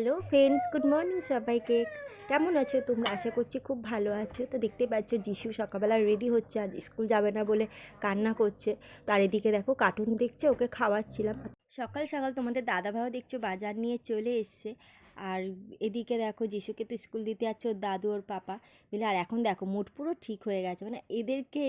Hello friends, good morning সবাইকে। কেমন আছো তোমরা? আশা করছি খুব ভালো আছো। তো দেখতে পাচ্ছ যিশু সকালবেলা রেডি হচ্ছে আর স্কুল যাবে না বলে কান্না করছে। তার এদিকে দেখো কার্টুন দেখছে, ওকে খাওয়াচ্ছিলাম। সকাল সকাল তোমাদের দাদা ভাইও দেখছ বাজার নিয়ে চলে এসছে। আর এদিকে দেখো যিশুকে তো স্কুল দিতে যাচ্ছে ওর দাদু, ওর পাপা মিলে। আর এখন দেখো মোট পুরো ঠিক হয়ে গেছে। মানে এদেরকে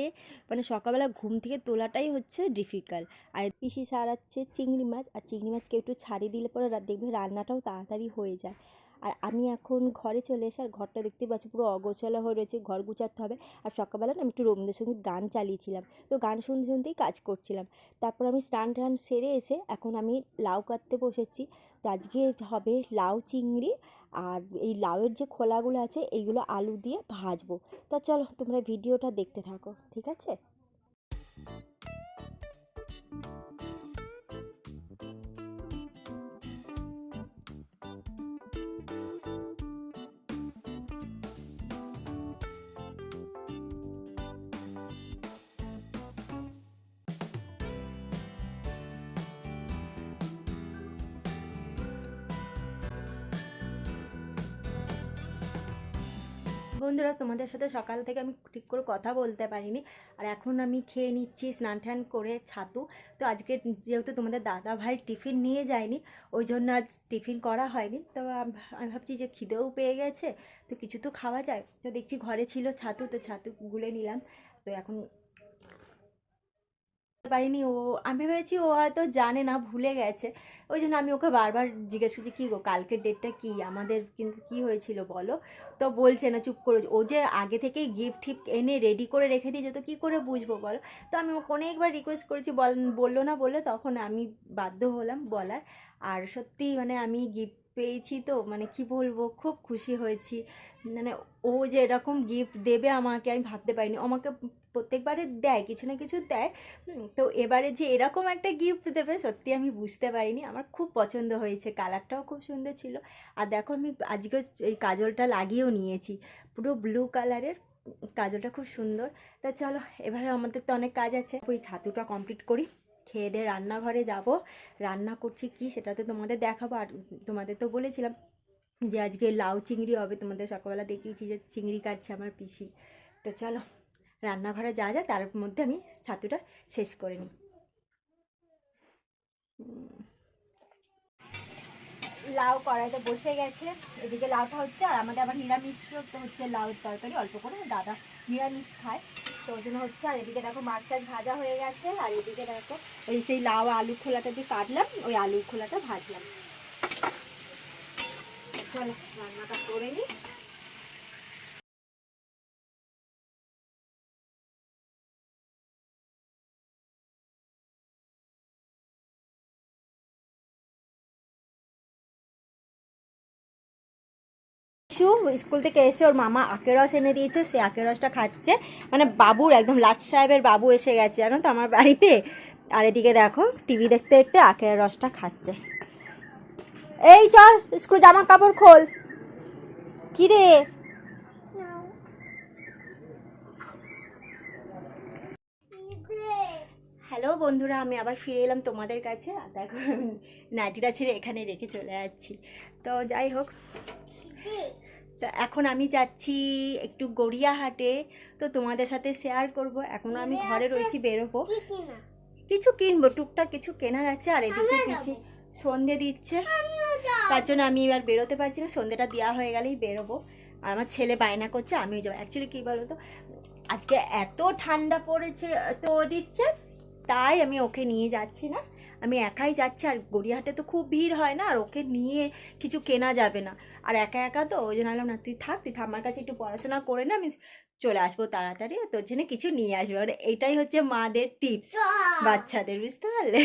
মানে সকালবেলা ঘুম থেকে তোলাটাই হচ্ছে ডিফিকাল্ট আর পিসি সারাচ্ছে চিংড়ি মাছ, আর চিংড়ি মাছকে একটু ছাড়িয়ে দিলে পরে দেখবে রান্নাটাও তাড়াতাড়ি হয়ে যায়। আর আমি এখন ঘরে চলে এসে আর ঘরটা দেখতে পাচ্ছি, পুরো অগোছালো হয়ে রয়েছে, ঘর গুছাতে হবে। আর সকালবেলা না আমি একটু রবীন্দ্রসঙ্গীত গান চালিয়েছিলাম, তো গান শুনতে শুনতেই কাজ করছিলাম। তারপর আমি স্নান টান সেরে এসে এখন আমি লাউ কাটতে বসেছি। তো আজকে হবে লাউ চিংড়ি আর এই লাউয়ের যে খোলাগুলো আছে, এইগুলো আলু দিয়ে ভাজবো। তা চলো তোমরা ভিডিওটা দেখতে থাকো, ঠিক আছে? বন্ধুরা, তোমাদের সাথে সকাল থেকে আমি ঠিক করে কথা বলতে পারিনি। আর এখন আমি খেয়ে নিচ্ছি, স্নান টান করে ছাতু। তো আজকে যেহেতু তোমাদের দাদা ভাই টিফিন নিয়ে যায়নি, ওই জন্য আজ টিফিন করা হয়নি। তো আম- আমি ভাবছি যে খিদেও পেয়ে গেছে, তো কিছু তো খাওয়া যায়। তো দেখছি ঘরে ছিল ছাতু, তো ছাতু গুলে নিলাম। তো এখন পারিনি। ও, আমি ভেবেছি ও হয়তো জানে না, ভুলে গেছে। ওই জন্য আমি ওকে বারবার জিজ্ঞেস করছি, কী গো, কালকের ডেটটা কী? আমাদের কিন্তু কী হয়েছিল বলো? তো বলছে না, চুপ করে। ও যে আগে থেকেই গিফট ঠিক এনে রেডি করে রেখে দিয়েছে, তো কী করে বুঝব বলো? তো আমি ওকে অনেকবার রিকোয়েস্ট করেছি, বল, বলল না বলে তখন আমি বাধ্য হলাম বলার। আর সত্যি মানে আমি গিফট পেয়েছি তো মানে কি বলব, খুব খুশি হয়েছি। মানে ও যে এরকম গিফট দেবে আমাকে, আমি ভাবতে পারিনি। আমাকে প্রত্যেকবারে দেয়, কিছু না কিছু দেয়। তো এবারে যে এরকম একটা গিফট দেবে, সত্যি আমি বুঝতে পারিনি। আমার খুব পছন্দ হয়েছে কালারটাও খুব সুন্দর ছিল। আর দেখো আমি আজকে এই কাজলটা লাগিয়েও নিয়েছি, পুরো ব্লু কালারের কাজলটা খুব সুন্দর। তা চলো, এবারে আমাদের তো অনেক কাজ আছে। ওই ছাতুটা কমপ্লিট করি। খেয়ে দিয়ে রান্নাঘরে যাব। রান্না করছি কি সেটা তো তোমাদের দেখাবো। আর তোমাদের তো বলেছিলাম যে আজকে লাউ চিংড়ি হবে। তোমাদের সকালবেলা দেখিয়েছি যে চিংড়ি কাটছে আমার পিসি। তো চলো, রান্নাঘরে যা যা, তার মধ্যে আমি ছাতুটা শেষ করে নিই। লাউ কড়াইতে বসে গেছে। এদিকে লাউটা হচ্ছে, আর আমাদের আবার নিরামিষ হচ্ছে লাউ তরকারি, অল্প করে দাদা নিরামিষ খায়। তো ওই জন্য হচ্ছে, আর এদিকে দেখো মাছ টাছ ভাজা হয়ে গেছে, আর এদিকে দেখো ওই সেই লাউ আলু খোলাটা দিয়ে কাটলাম, ওই আলু খোলাটা ভাজলাম। চলো রান্নাটা করে নিই। শিশু স্কুল থেকে এসে ওর মামা আখের রস এনে দিয়েছে, সে আখের রসটা খাচ্ছে। মানে বাবুর, একদম লাট সাহেবের বাবু এসে গেছে, জানো তো আমার বাড়িতে। আর এদিকে দেখো টিভি দেখতে দেখতে আখের রসটা খাচ্ছে। এই চল, স্কুল জামা কাপড় খোল। কি রে হ্যালো বন্ধুরা, আমি আবার ফিরে এলাম তোমাদের কাছে। দেখো, নাইটিটা ছেড়ে এখানে রেখে চলে যাচ্ছি। তো যাই হোক। তো এখন আমি যাচ্ছি একটু গড়িয়াহাটে তো তোমাদের সাথে শেয়ার করব। এখনও আমি ঘরে রয়েছি বেরোবো। কিছু কিনবো টুকটাক কিছু কেনার আছে আর এদিকে পিসি সন্ধে দিচ্ছে। তার জন্য আমি এবার বেরোতে পারছি না সন্ধেটা দেওয়া হয়ে গেলেই বেরোবো। আর আমার ছেলে বায়না করছে আমিও যাব। অ্যাকচুয়ালি কী বলো তো আজকে এত ঠান্ডা পড়েছে তো ও দিচ্ছে তাই আমি ওকে নিয়ে যাচ্ছি না। আমি একাই যাচ্ছি আর গড়িয়াহাটে তো খুব ভিড় হয় না আর ওকে নিয়ে কিছু কেনা যাবে না। আর একা একা তো ওই জন্য বললাম না তুই থাক তুই আমার কাছে একটু পড়াশোনা করে না আমি চলে আসব তাড়াতাড়ি তোর জন্য কিছু নিয়ে আসব। মানে এটাই হচ্ছে মাদের টিপস বাচ্চাদের বুঝতে পারলে?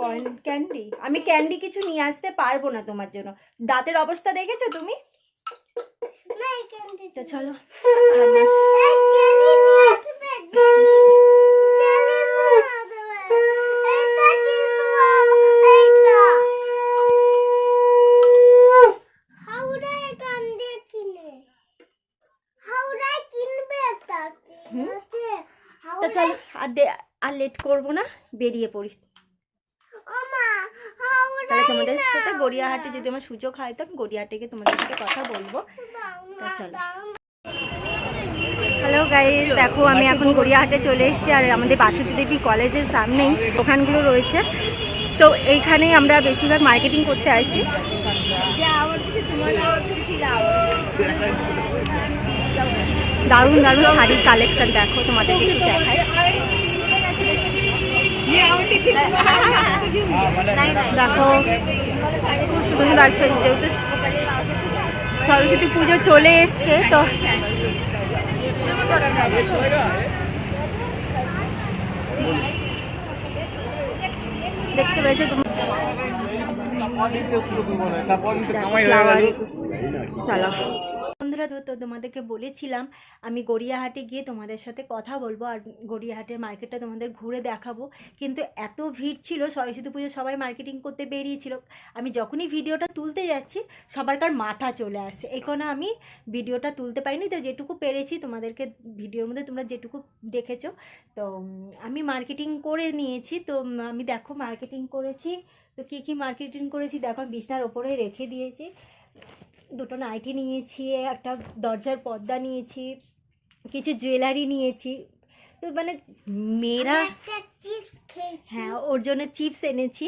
কয়েন ক্যান্ডি আমি ক্যান্ডি কিছু নিয়ে আসতে পারব না তোমার জন্য। দাঁতের অবস্থা দেখেছ তুমি? তো চলো। আর আর লেট করব না বেরিয়ে পড়ি। তাহলে তোমাদের সাথে গড়িয়াহাটে যদি আমার সুযোগ হয় তো আমি গড়িয়াহাটে গিয়ে তোমাদের সাথে কথা বলব। তো চলো। হ্যালো গাইজ দেখো আমি এখন গড়িয়াহাটে চলে এসেছি আর আমাদের বাসন্তী দেবী কলেজের সামনেই দোকানগুলো রয়েছে। তো এইখানেই আমরা বেশিরভাগ মার্কেটিং করতে আসি দারুণ দারুণ শাড়ির কালেকশন দেখো তোমাদের দেখাই। দেখো খুব সুন্দর শাড়ি যেহেতু সরস্বতী পুজো চলে এসছে তো দেখতে পেয়েছ তুমি? চলো। বন্ধুরা, তো তোমাদেরকে বলেছিলাম, আমি গড়িয়াহাটে গিয়ে তোমাদের সাথে কথা বলব আর গড়িয়াহাটের মার্কেটটা তোমাদের ঘুরে দেখাবো। কিন্তু এত ভিড় ছিল, সরস্বতী পুজো সবাই মার্কেটিং করতে বেরিয়েছিল। আমি যখনই ভিডিওটা তুলতে যাচ্ছি, সবারকার মাথা চলে আসে। এখানে আমি ভিডিওটা তুলতে পারিনি, তো যেটুকু পেরেছি তোমাদেরকে ভিডিওর মধ্যে তোমরা যেটুকু দেখেছ, তো আমি মার্কেটিং করে নিয়েছি। তো আমি দেখো মার্কেটিং করেছি, তো কী কী মার্কেটিং করেছি, দেখো বিছনার ওপরে রেখে দিয়েছি। দুটো নাইটি নিয়েছি একটা দরজার পর্দা নিয়েছি কিছু জুয়েলারি নিয়েছি। তো মানে মেয়েরা হ্যাঁ ওর জন্য চিপস এনেছি।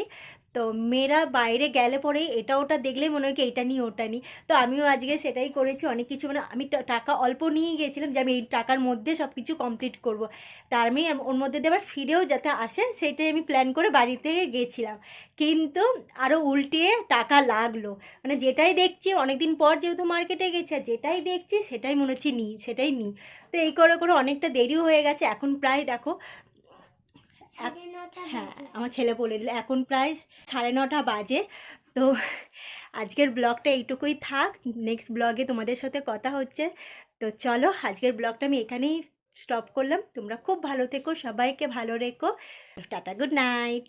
তো মেয়েরা বাইরে গেলে পরে এটা ওটা দেখলেই মনে হয় কি এটা নিই ওটা নিই তো আমিও আজকে সেটাই করেছি, অনেক কিছু মানে আমি টাকা অল্প নিয়ে গেছিলাম যে আমি এই টাকার মধ্যে সব কিছু কমপ্লিট করব। তার আমি ওর মধ্যে দিয়ে আবার ফিরেও যাতে আসে সেটাই আমি প্ল্যান করে বাড়িতে গেছিলাম। কিন্তু আরও উল্টে টাকা লাগল। মানে যেটাই দেখছি, অনেকদিন পর যেহেতু মার্কেটে গেছি, আর যেটাই দেখছি সেটাই মনে হচ্ছে নিই, সেটাই নিই। তো এই করে করে অনেকটা দেরিও হয়ে গেছে। এখন প্রায় দেখো হ্যাঁ আমার ছেলে বলে দিল এখন প্রায় সাড়ে নটা বাজে। তো আজকের ব্লগটা এইটুকুই থাক। নেক্সট ব্লগে তোমাদের সাথে কথা হচ্ছে। তো চলো আজকের ব্লগটা আমি এখানেই স্টপ করলাম। তোমরা খুব ভালো থেকো সবাইকে ভালো রেখো। টাটা গুড নাইট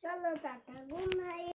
চলো টাটা গুড নাইট